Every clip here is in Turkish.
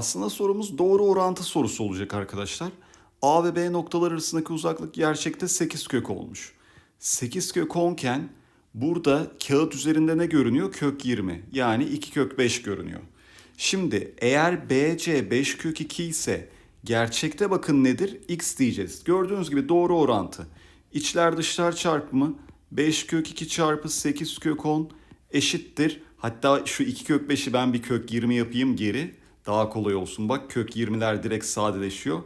Aslında sorumuz doğru orantı sorusu olacak arkadaşlar. A ve B noktalar arasındaki uzaklık gerçekte 8 kök olmuş. 8 kök 10 iken burada kağıt üzerinde ne görünüyor? Kök 20. Yani 2 kök 5 görünüyor. Şimdi eğer BC 5 kök 2 ise gerçekte bakın nedir? X diyeceğiz. Gördüğünüz gibi doğru orantı. İçler dışlar çarpımı 5 kök 2 çarpı 8 kök 10 eşittir. Hatta şu 2 kök 5'i ben bir kök 20 yapayım geri. Daha kolay olsun. Bak kök 20'ler direkt sadeleşiyor.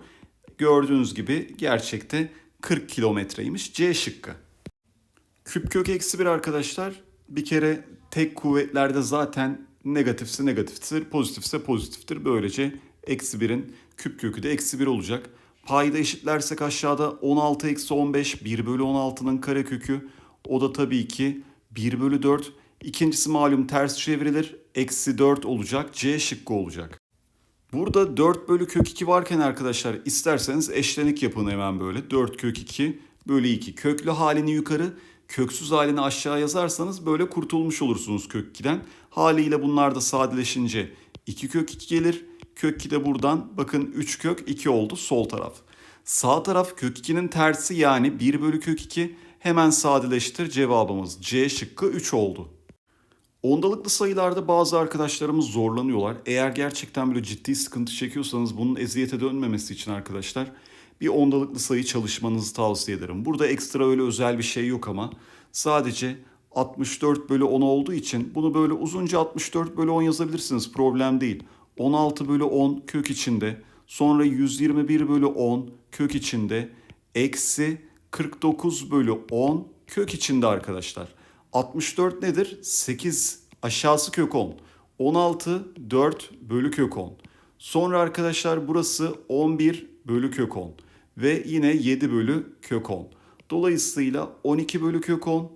Gördüğünüz gibi gerçekte 40 kilometreymiş. C şıkkı. Küp kök eksi 1 arkadaşlar. Bir kere tek kuvvetlerde zaten negatifse negatiftir, pozitifse pozitiftir. Böylece eksi 1'in küp kökü de eksi 1 olacak. Payda eşitlersek aşağıda 16 eksi 15 1 bölü 16'nın karekökü. O da tabii ki 1 bölü 4. İkincisi malum ters çevrilir. Eksi 4 olacak. C şıkkı olacak. Burada 4 bölü kök 2 varken arkadaşlar isterseniz eşlenik yapın hemen böyle. 4 kök 2 bölü 2. Köklü halini yukarı, köksüz halini aşağı yazarsanız böyle kurtulmuş olursunuz kök 2'den. Haliyle bunlar da sadeleşince 2 kök 2 gelir. Kök 2 de buradan bakın 3 kök 2 oldu sol taraf. Sağ taraf kök 2'nin tersi yani 1 bölü kök 2 hemen sadeleştir cevabımız C şıkkı 3 oldu. Ondalıklı sayılarda bazı arkadaşlarımız zorlanıyorlar. Eğer gerçekten böyle ciddi sıkıntı çekiyorsanız bunun eziyete dönmemesi için arkadaşlar bir ondalıklı sayı çalışmanızı tavsiye ederim. Burada ekstra öyle özel bir şey yok ama sadece 64 bölü 10 olduğu için bunu böyle uzunca 64 bölü 10 yazabilirsiniz. Problem değil. 16 bölü 10 kök içinde. Sonra 121 bölü 10 kök içinde. Eksi 49 bölü 10 kök içinde arkadaşlar. 64 nedir? 8 aşağısı kök 10. 16 4 bölü kök 10. Sonra arkadaşlar burası 11 bölü kök 10. Ve yine 7 bölü kök 10. Dolayısıyla 12 bölü kök 10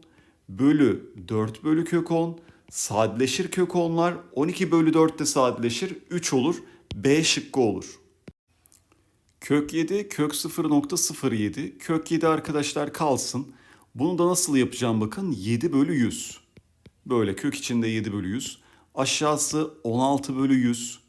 bölü 4 bölü kök 10 sadeleşir kök 10'lar 12 bölü 4 de sadeleşir 3 olur. B şıkkı olur. Kök 7 kök 0.07 kök 7 arkadaşlar kalsın. Bunu da nasıl yapacağım bakın 7 bölü 100. Böyle kök içinde 7 bölü 100. Aşağısı 16 bölü 100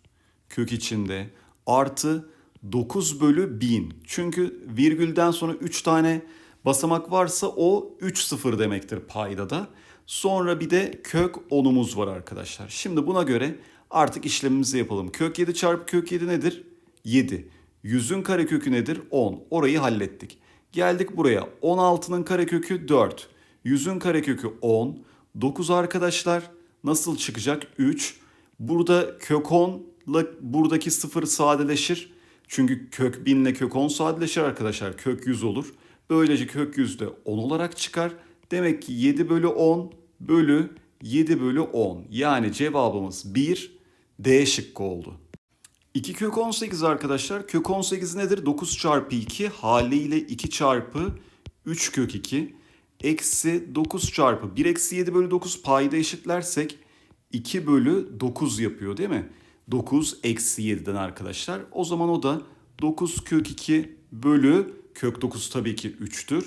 kök içinde artı 9 bölü 1000. Çünkü virgülden sonra 3 tane basamak varsa o 3 sıfır demektir payda da. Sonra bir de kök 10'umuz var arkadaşlar. Şimdi buna göre artık işlemimizi yapalım. Kök 7 çarpı kök 7 nedir? 7. 100'ün karekökü nedir? 10. Orayı hallettik. Geldik buraya. 16'nın karekökü 4. 100'ün karekökü 10. 9 arkadaşlar nasıl çıkacak? 3. Burada kök 10 ile buradaki 0 sadeleşir. Çünkü kök 1000 ile kök 10 sadeleşir arkadaşlar. Kök 100 olur. Böylece kök 100 de 10 olarak çıkar. Demek ki 7 bölü 10 bölü 7 bölü 10. Yani cevabımız 1 D şıkkı oldu. 2 kök 18 arkadaşlar. Kök 18 nedir? 9 çarpı 2 haliyle 2 çarpı 3 kök 2. Eksi 9 çarpı 1 eksi 7 bölü 9 payda eşitlersek 2 bölü 9 yapıyor değil mi? 9 eksi 7'den arkadaşlar. O zaman o da 9 kök 2 bölü kök 9 tabii ki 3'tür.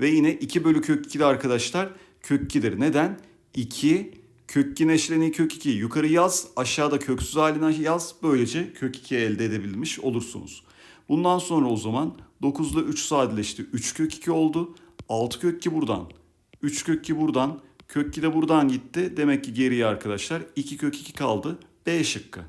Ve yine 2 bölü kök 2 de arkadaşlar kök 2'dir. Neden? 2 kök 2'nin eşleniği kök 2 yukarı yaz aşağıda köksüz haline yaz. Böylece kök 2 elde edebilmiş olursunuz. Bundan sonra o zaman 9 ile 3 sadeleşti. 3 kök 2 oldu. 6 kök 2 buradan. 3 kök 2 buradan. Kök 2 de buradan gitti. Demek ki geriye arkadaşlar 2 kök 2 kaldı. B şıkkı.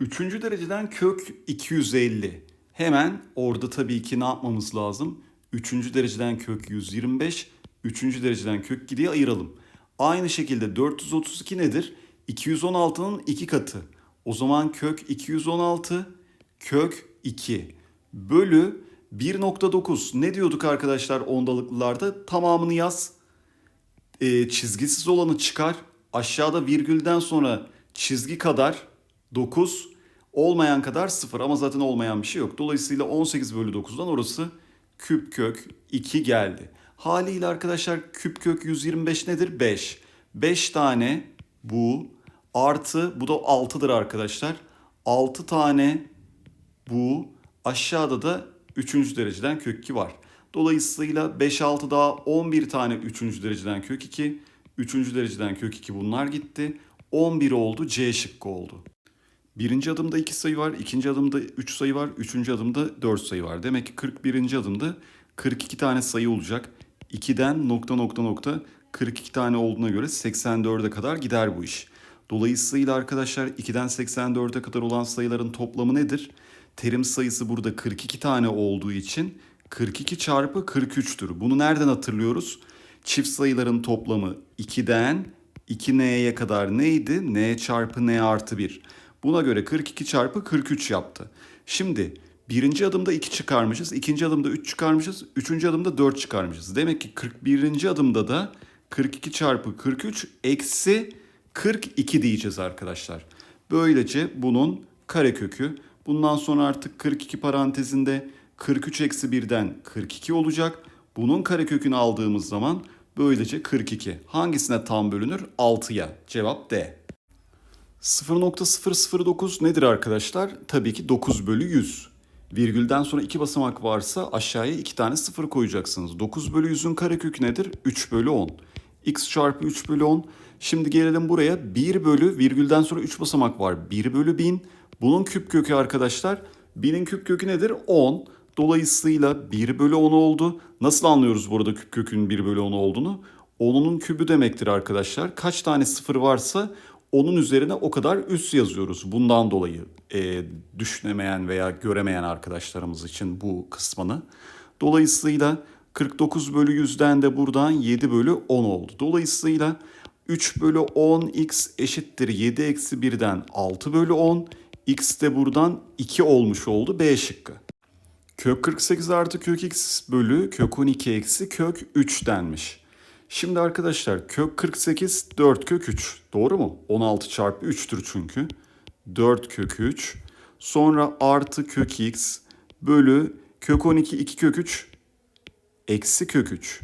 Üçüncü dereceden kök 250. Hemen orada tabii ki ne yapmamız lazım? Üçüncü dereceden kök 125. Üçüncü dereceden kök 2 diye ayıralım. Aynı şekilde 432 nedir? 216'nın 2 katı. O zaman kök 216 kök 2 bölü 1.9. Ne diyorduk arkadaşlar ondalıklılarda? Tamamını yaz. Ee, çizgisiz olanı çıkar. Aşağıda virgülden sonra çizgi kadar 9 olmayan kadar 0 ama zaten olmayan bir şey yok. Dolayısıyla 18 bölü 9'dan orası küp kök 2 geldi. Haliyle arkadaşlar küp kök 125 nedir? 5. 5 tane bu artı bu da 6'dır arkadaşlar. 6 tane bu aşağıda da 3. dereceden kök 2 var. Dolayısıyla 5 6 daha 11 tane 3. dereceden kök 2. 3. dereceden kök 2 bunlar gitti. 11 oldu C şıkkı oldu. Birinci adımda iki sayı var, ikinci adımda üç sayı var, üçüncü adımda dört sayı var. Demek ki 41. adımda 42 tane sayı olacak. 2'den nokta nokta nokta 42 tane olduğuna göre 84'e kadar gider bu iş. Dolayısıyla arkadaşlar 2'den 84'e kadar olan sayıların toplamı nedir? Terim sayısı burada 42 tane olduğu için 42 çarpı 43'tür. Bunu nereden hatırlıyoruz? Çift sayıların toplamı 2'den 2n'ye kadar neydi? n çarpı n artı 1. Buna göre 42 çarpı 43 yaptı. Şimdi birinci adımda 2 çıkarmışız, ikinci adımda 3 çıkarmışız, üçüncü adımda 4 çıkarmışız. Demek ki 41. adımda da 42 çarpı 43 eksi 42 diyeceğiz arkadaşlar. Böylece bunun karekökü. Bundan sonra artık 42 parantezinde 43 eksi 1'den 42 olacak. Bunun karekökünü aldığımız zaman böylece 42. Hangisine tam bölünür? 6'ya. Cevap D. 0.009 nedir arkadaşlar? Tabii ki 9 bölü 100. Virgülden sonra iki basamak varsa aşağıya iki tane sıfır koyacaksınız. 9 bölü 100'ün karekökü nedir? 3 bölü 10. x çarpı 3 bölü 10. Şimdi gelelim buraya. 1 bölü virgülden sonra 3 basamak var. 1 bölü 1000. Bunun küp kökü arkadaşlar. 1000'in küp kökü nedir? 10. Dolayısıyla 1 bölü 10 oldu. Nasıl anlıyoruz burada küp kökünün 1 bölü 10 olduğunu? 10'unun kübü demektir arkadaşlar. Kaç tane sıfır varsa onun üzerine o kadar üs yazıyoruz. Bundan dolayı e, düşünemeyen veya göremeyen arkadaşlarımız için bu kısmını. Dolayısıyla 49 bölü 100'den de buradan 7 bölü 10 oldu. Dolayısıyla 3 bölü 10 x eşittir 7 eksi 1'den 6 bölü 10. x de buradan 2 olmuş oldu B şıkkı. Kök 48 artı kök x bölü kök 12 eksi kök 3 denmiş. Şimdi arkadaşlar kök 48 4 kök 3 doğru mu? 16 çarpı 3'tür çünkü. 4 kök 3 sonra artı kök x bölü kök 12 2 kök 3 eksi kök 3.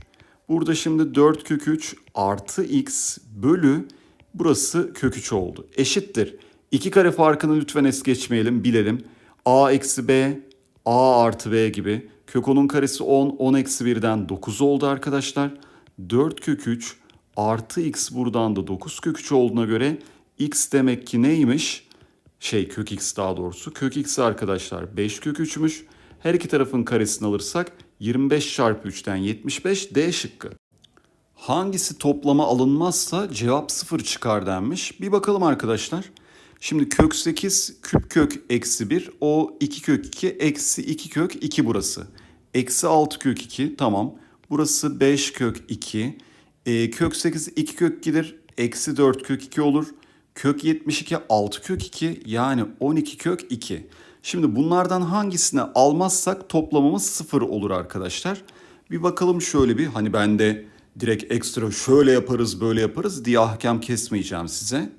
Burada şimdi 4 kök 3 artı x bölü burası kök 3 oldu. Eşittir. 2 kare farkını lütfen es geçmeyelim bilelim. a eksi b a artı b gibi. Kök 10'un karesi 10, 10 eksi 1'den 9 oldu arkadaşlar. 4 kök 3 artı x buradan da 9 kök 3 olduğuna göre x demek ki neymiş? Şey kök x daha doğrusu. Kök x arkadaşlar 5 kök 3'müş. Her iki tarafın karesini alırsak 25 çarpı 3'ten 75 D şıkkı. Hangisi toplama alınmazsa cevap 0 çıkar denmiş. Bir bakalım arkadaşlar. Şimdi kök 8 küp kök eksi 1 o 2 kök 2 eksi 2 kök 2 burası. Eksi 6 kök 2 tamam. Burası 5 kök 2. E, kök 8 2 kök gelir. Eksi 4 kök 2 olur. Kök 72 6 kök 2 yani 12 kök 2. Şimdi bunlardan hangisini almazsak toplamımız 0 olur arkadaşlar. Bir bakalım şöyle bir hani ben de direkt ekstra şöyle yaparız böyle yaparız diye ahkam kesmeyeceğim size.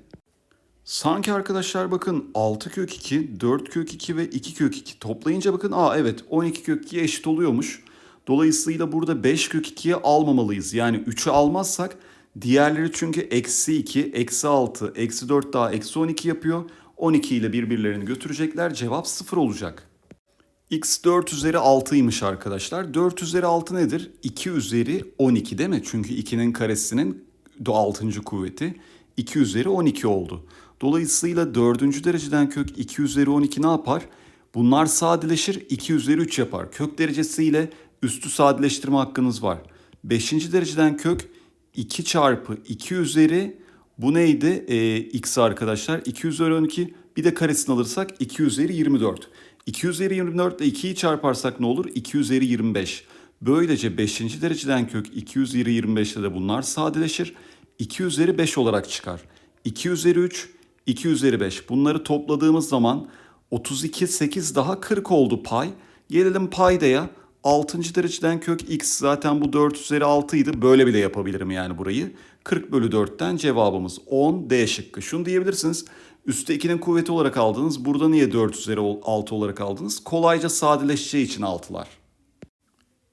Sanki arkadaşlar bakın 6 kök 2, 4 kök 2 ve 2 kök 2 toplayınca bakın aa evet 12 kök 2'ye eşit oluyormuş. Dolayısıyla burada 5 kök 2'ye almamalıyız. Yani 3'ü almazsak diğerleri çünkü eksi 2, eksi 6, eksi 4 daha eksi 12 yapıyor. 12 ile birbirlerini götürecekler. Cevap 0 olacak. x 4 üzeri 6'ymış arkadaşlar. 4 üzeri 6 nedir? 2 üzeri 12 değil mi? Çünkü 2'nin karesinin 6. kuvveti 2 üzeri 12 oldu. Dolayısıyla 4. dereceden kök 2 üzeri 12 ne yapar? Bunlar sadeleşir 2 üzeri 3 yapar. Kök derecesiyle üstü sadeleştirme hakkınız var. 5. dereceden kök 2 çarpı 2 üzeri bu neydi? Ee, x arkadaşlar 2 üzeri 12 bir de karesini alırsak 2 üzeri 24. 2 üzeri 24 ile 2'yi çarparsak ne olur? 2 üzeri 25. Böylece 5. dereceden kök 2 üzeri 25 ile de bunlar sadeleşir. 2 üzeri 5 olarak çıkar. 2 üzeri 3, 2 üzeri 5. Bunları topladığımız zaman 32, 8 daha 40 oldu pay. Gelelim paydaya. 6. dereceden kök x zaten bu 4 üzeri 6 idi. Böyle bile yapabilirim yani burayı. 40 bölü 4'ten cevabımız 10 D şıkkı. Şunu diyebilirsiniz. Üste 2'nin kuvveti olarak aldınız. Burada niye 4 üzeri 6 olarak aldınız? Kolayca sadeleşeceği için 6'lar.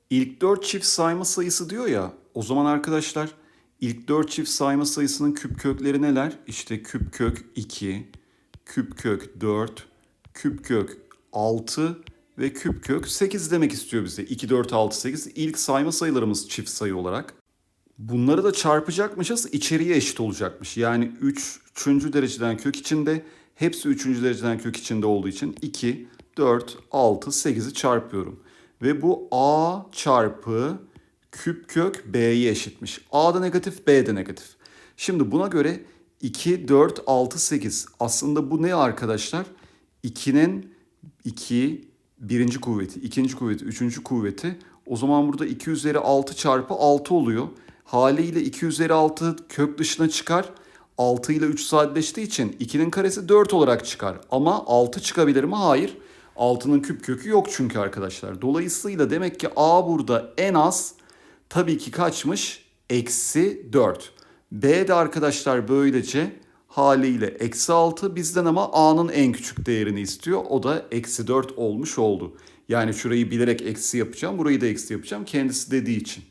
İlk 4 çift sayma sayısı diyor ya. O zaman arkadaşlar ilk 4 çift sayma sayısının küp kökleri neler? İşte küp kök 2, küp kök 4, küp kök 6 ve küp kök 8 demek istiyor bize. 2, 4, 6, 8 ilk sayma sayılarımız çift sayı olarak. Bunları da çarpacakmışız içeriye eşit olacakmış. Yani 3. Üç, dereceden kök içinde Hepsi 3. dereceden kök içinde olduğu için 2, 4, 6, 8'i çarpıyorum. Ve bu a çarpı küp kök b'ye eşitmiş. a da negatif, b de negatif. Şimdi buna göre 2, 4, 6, 8. Aslında bu ne arkadaşlar? 2'nin 2, birinci kuvveti, ikinci kuvveti, üçüncü kuvveti. O zaman burada 2 üzeri 6 çarpı 6 oluyor. Haliyle 2 üzeri 6 kök dışına çıkar. 6 ile 3 sadeleştiği için 2'nin karesi 4 olarak çıkar. Ama 6 çıkabilir mi? Hayır. 6'nın küp kökü yok çünkü arkadaşlar. Dolayısıyla demek ki A burada en az tabii ki kaçmış? Eksi 4. B de arkadaşlar böylece haliyle eksi 6 bizden ama A'nın en küçük değerini istiyor. O da eksi 4 olmuş oldu. Yani şurayı bilerek eksi yapacağım. Burayı da eksi yapacağım. Kendisi dediği için.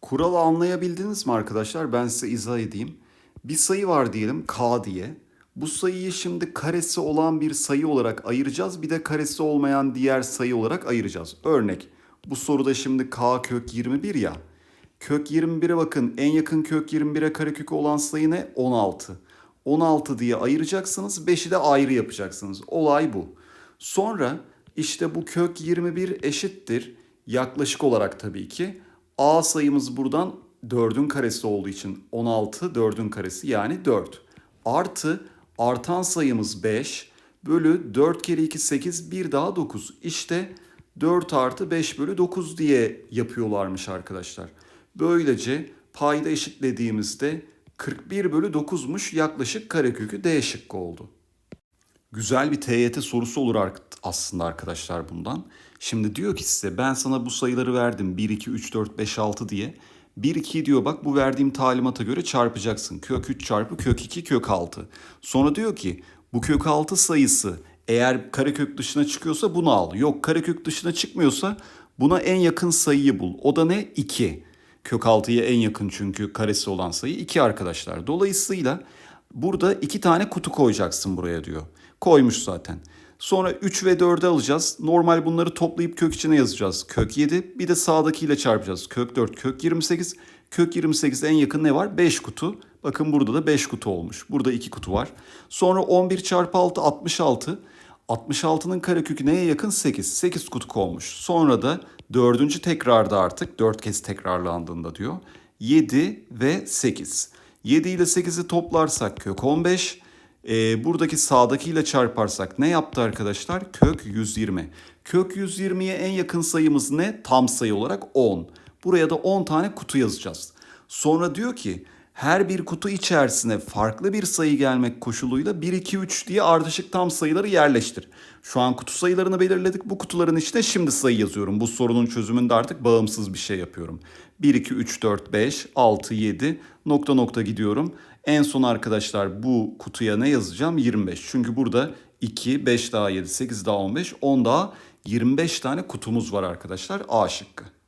Kuralı anlayabildiniz mi arkadaşlar? Ben size izah edeyim. Bir sayı var diyelim K diye. Bu sayıyı şimdi karesi olan bir sayı olarak ayıracağız. Bir de karesi olmayan diğer sayı olarak ayıracağız. Örnek bu soruda şimdi K kök 21 ya. Kök 21'e bakın en yakın kök 21'e karekökü olan sayı ne? 16. 16 diye ayıracaksınız 5'i de ayrı yapacaksınız. Olay bu. Sonra işte bu kök 21 eşittir. Yaklaşık olarak tabii ki. A sayımız buradan 4'ün karesi olduğu için 16 4'ün karesi yani 4. Artı artan sayımız 5 bölü 4 kere 2 8 bir daha 9. İşte 4 artı 5 bölü 9 diye yapıyorlarmış arkadaşlar. Böylece payda eşitlediğimizde 41 bölü 9'muş yaklaşık karekökü D şıkkı oldu. Güzel bir TYT sorusu olur aslında arkadaşlar bundan. Şimdi diyor ki size ben sana bu sayıları verdim 1, 2, 3, 4, 5, 6 diye. 1, 2 diyor bak bu verdiğim talimata göre çarpacaksın. Kök 3 çarpı kök 2 kök 6. Sonra diyor ki bu kök 6 sayısı eğer karekök dışına çıkıyorsa bunu al. Yok karekök dışına çıkmıyorsa buna en yakın sayıyı bul. O da ne? 2. Kök 6'ya en yakın çünkü karesi olan sayı 2 arkadaşlar. Dolayısıyla burada iki tane kutu koyacaksın buraya diyor. Koymuş zaten. Sonra 3 ve 4'ü alacağız. Normal bunları toplayıp kök içine yazacağız. Kök 7 bir de sağdakiyle çarpacağız. Kök 4 kök 28. Kök 28 en yakın ne var? 5 kutu. Bakın burada da 5 kutu olmuş. Burada 2 kutu var. Sonra 11 çarpı 6 66. 66'nın karekökü neye yakın? 8. 8 kutu olmuş. Sonra da dördüncü tekrarda artık 4 kez tekrarlandığında diyor. 7 ve 8. 7 ile 8'i toplarsak kök 15. Ee, buradaki sağdakiyle çarparsak ne yaptı arkadaşlar? Kök 120. Kök 120'ye en yakın sayımız ne? Tam sayı olarak 10. Buraya da 10 tane kutu yazacağız. Sonra diyor ki her bir kutu içerisine farklı bir sayı gelmek koşuluyla 1, 2, 3 diye ardışık tam sayıları yerleştir. Şu an kutu sayılarını belirledik. Bu kutuların içine şimdi sayı yazıyorum. Bu sorunun çözümünde artık bağımsız bir şey yapıyorum. 1, 2, 3, 4, 5, 6, 7 nokta nokta gidiyorum. En son arkadaşlar bu kutuya ne yazacağım? 25. Çünkü burada 2, 5 daha 7, 8 daha 15, 10 daha 25 tane kutumuz var arkadaşlar. A şıkkı.